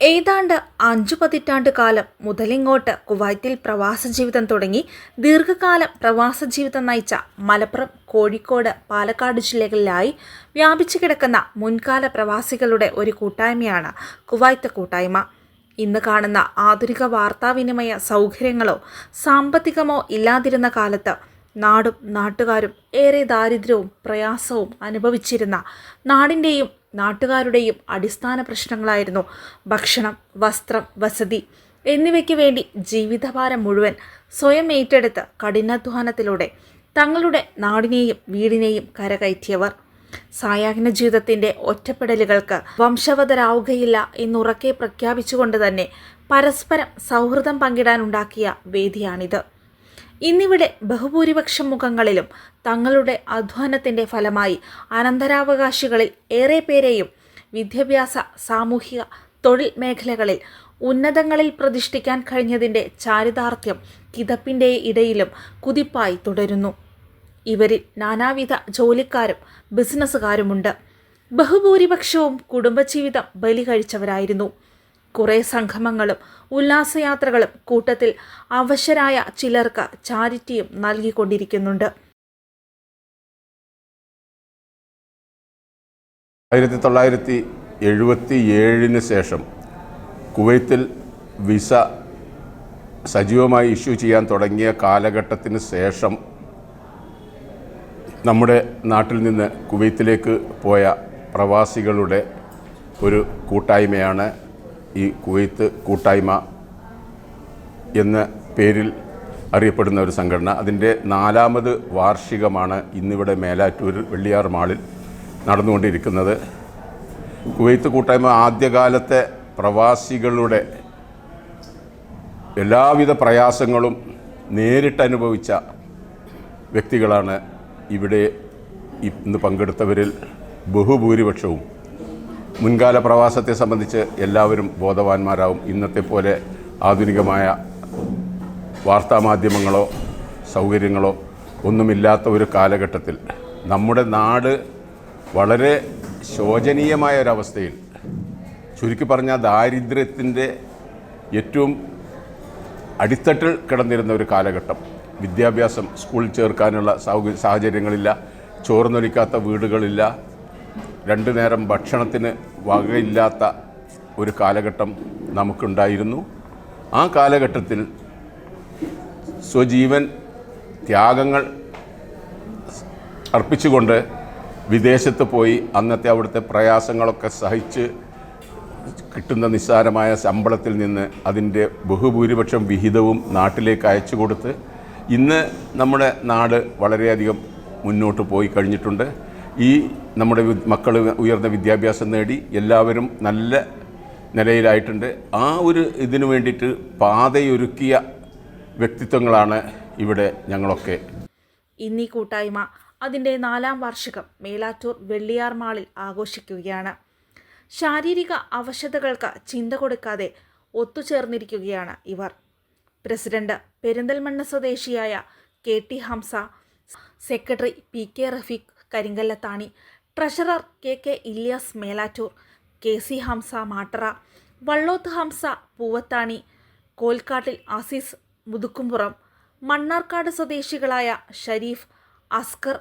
ഏതാണ്ട് അഞ്ചു പതിറ്റാണ്ട് കാലം മുതലിങ്ങോട്ട് കുവൈത്തിൽ പ്രവാസ ജീവിതം തുടങ്ങി ദീർഘകാലം പ്രവാസ ജീവിതം നയിച്ച മലപ്പുറം കോഴിക്കോട് പാലക്കാട് ജില്ലകളിലായി വ്യാപിച്ചു കിടക്കുന്ന മുൻകാല പ്രവാസികളുടെ ഒരു കൂട്ടായ്മയാണ് കുവൈത്ത് കൂട്ടായ്മ. ഇന്ന് കാണുന്ന ആധുനിക വാർത്താവിനിമയ സൗകര്യങ്ങളോ സാമ്പത്തികമോ ഇല്ലാതിരുന്ന കാലത്ത് നാടും നാട്ടുകാരും ഏറെ ദാരിദ്ര്യവും പ്രയാസവും അനുഭവിച്ചിരുന്ന നാടിന്റെയും നാട്ടുകാരുടെയും അടിസ്ഥാന പ്രശ്നങ്ങളായിരുന്നു. ഭക്ഷണം വസ്ത്രം വസതി എന്നിവയ്ക്ക് വേണ്ടി ജീവിതഭാരം മുഴുവൻ സ്വയം ഏറ്റെടുത്ത് കഠിനാധ്വാനത്തിലൂടെ തങ്ങളുടെ നാടിനെയും വീടിനെയും കരകയറ്റിയവർ. സായാഹ്ന ജീവിതത്തിന്റെ ഒറ്റപ്പെടലുകൾക്ക് വംശവതരാവുകയില്ല എന്നുറക്കെ പ്രഖ്യാപിച്ചുകൊണ്ട് തന്നെ പരസ്പരം സൗഹൃദം പങ്കിടാനുണ്ടാക്കിയ വേദിയാണിത്. ഇന്നിവിടെ ബഹുഭൂരിപക്ഷം മുഖങ്ങളിലും തങ്ങളുടെ അധ്വാനത്തിന്റെ ഫലമായി അനന്തരാവകാശികളിൽ ഏറെ പേരെയും വിദ്യാഭ്യാസ സാമൂഹിക തൊഴിൽ മേഖലകളിൽ ഉന്നതങ്ങളിൽ പ്രതിഷ്ഠിക്കാൻ കഴിഞ്ഞതിന്റെ ചാരിതാർത്ഥ്യം കിതപ്പിന്റെ ഇടയിലും കുതിപ്പായി തുടരുന്നു. ഇവരിൽ നാനാവിധ ജോലിക്കാരും ബിസിനസ്സുകാരുമുണ്ട്. ബഹുഭൂരിപക്ഷവും കുടുംബജീവിതം ബലി കഴിച്ചവരായിരുന്നു. കുറേ സംഗമങ്ങളും ഉല്ലാസയാത്രകളും കൂട്ടത്തിൽ അവശരായ ചിലർക്ക് ചാരിറ്റിയും നൽകിക്കൊണ്ടിരിക്കുന്നുണ്ട്. ആയിരത്തി തൊള്ളായിരത്തി എഴുപത്തി ഏഴിന് ശേഷം കുവൈത്തിൽ വിസ സജീവമായി ഇഷ്യൂ ചെയ്യാൻ തുടങ്ങിയ കാലഘട്ടത്തിന് ശേഷം നമ്മുടെ നാട്ടിൽ നിന്ന് കുവൈത്തിലേക്ക് പോയ പ്രവാസികളുടെ ഒരു കൂട്ടായ്മയാണ് ഈ കുവൈത്ത് കൂട്ടായ്മ എന്ന പേരിൽ അറിയപ്പെടുന്ന ഒരു സംഘടന. അതിന്റെ നാലാമത് വാർഷികമാണ് ഇന്നിവിടെ മേലാറ്റൂരിൽ വെള്ളിയാർ മാളിൽ നടന്നുകൊണ്ടിരിക്കുന്നത്. കുവൈത്ത് കൂട്ടായ്മ ആദ്യകാലത്തെ പ്രവാസികളുടെ എല്ലാവിധ പ്രയാസങ്ങളും നേരിട്ടനുഭവിച്ച വ്യക്തികളാണ് ഇവിടെ ഇന്ന് പങ്കെടുത്തവരിൽ ബഹുഭൂരിപക്ഷവും. മുൻകാല പ്രവാസത്തെ സംബന്ധിച്ച് എല്ലാവരും ബോധവാന്മാരാവും. ഇന്നത്തെ പോലെ ആധുനികമായ വാർത്താമാധ്യമങ്ങളോ സൗകര്യങ്ങളോ ഒന്നുമില്ലാത്ത ഒരു കാലഘട്ടത്തിൽ നമ്മുടെ നാട് വളരെ ശോചനീയമായ ഒരവസ്ഥയിൽ ചുരുക്കി പറഞ്ഞാൽ ദാരിദ്ര്യത്തിന്റെ ഏറ്റവും അടിത്തട്ടിൽ കിടന്നിരുന്ന ഒരു കാലഘട്ടം. വിദ്യാഭ്യാസം സ്കൂളിൽ ചേർക്കാനുള്ള സാഹചര്യങ്ങളില്ല ചോർന്നൊലിക്കാത്ത വീടുകളില്ല രണ്ടു നേരം ഭക്ഷണത്തിന് വകയില്ലാത്ത ഒരു കാലഘട്ടം നമുക്കുണ്ടായിരുന്നു. ആ കാലഘട്ടത്തിൽ സ്വജീവൻ ത്യാഗങ്ങൾ അർപ്പിച്ചുകൊണ്ട് വിദേശത്ത് പോയി അന്നത്തെ അവിടുത്തെ പ്രയാസങ്ങളൊക്കെ സഹിച്ച് കിട്ടുന്ന നിസ്സാരമായ ശമ്പളത്തിൽ നിന്ന് അതിന്റെ ബഹുഭൂരിപക്ഷം വിഹിതവും നാട്ടിലേക്ക് അയച്ചു കൊടുത്ത് ഇന്ന് നമ്മുടെ നാട് വളരെയധികം മുന്നോട്ട് പോയി കഴിഞ്ഞിട്ടുണ്ട്. ഈ നമ്മുടെ മക്കൾ ഉയർന്ന വിദ്യാഭ്യാസം നേടി എല്ലാവരും നല്ല നിലയിലായിട്ടുണ്ട്. ആ ഒരു ഇതിനു വേണ്ടിയിട്ട് പാതയൊരുക്കിയ വ്യക്തിത്വങ്ങളാണ് ഇവിടെ ഞങ്ങളൊക്കെ. ഇന്നീ കൂട്ടായ്മ അതിന്റെ നാലാം വാർഷികം മേലാറ്റൂർ വെള്ളിയാർ മാളിൽ ആഘോഷിക്കുകയാണ്. ശാരീരിക അവശതകൾക്ക് ചിന്ത കൊടുക്കാതെ ഒത്തുചേർന്നിരിക്കുകയാണ് ഇവർ. പ്രസിഡന്റ് പെരിന്തൽമണ്ണ സ്വദേശിയായ K T Hamsa secretary P K Rafeeq Karinkallathani. Treasurer K K Ilyas Melattur K C Hamsa Mattara Vallothu Hamsa Poovathani കോൽക്കാട്ടിൽ Azeez Muthukkumpuram Mannarkkad സ്വദേശികളായ ഷരീഫ് അസ്കർ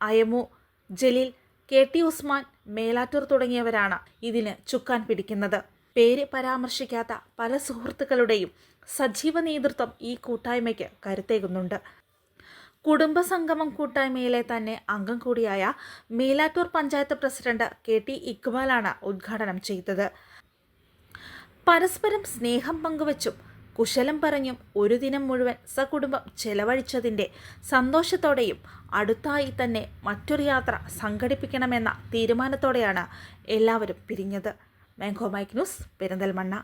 അയമു ജലീൽ കെ ടി ഉസ്മാൻ മേലാറ്റൂർ തുടങ്ങിയവരാണ് ഇതിന് ചുക്കാൻ പിടിക്കുന്നത്. പേര് പരാമർശിക്കാത്ത പല സുഹൃത്തുക്കളുടെയും സജീവ നേതൃത്വം ഈ കൂട്ടായ്മയ്ക്ക് കരുത്തേകുന്നുണ്ട്. കുടുംബസംഗമം കൂട്ടായ്മയിലെ തന്നെ അംഗം കൂടിയായ Melattur panchayat president K T ഇക്ബാലാണ് ഉദ്ഘാടനം ചെയ്തത്. പരസ്പരം സ്നേഹം പങ്കുവച്ചും കുശലം പറഞ്ഞും ഒരു ദിനം മുഴുവൻ സകുടുംബം ചെലവഴിച്ചതിന്റെ സന്തോഷത്തോടെയും അടുത്തായി തന്നെ മറ്റൊരു യാത്ര സംഘടിപ്പിക്കണമെന്ന തീരുമാനത്തോടെയാണ് എല്ലാവരും പിരിഞ്ഞത്. Mango mic news Perinthalmanna.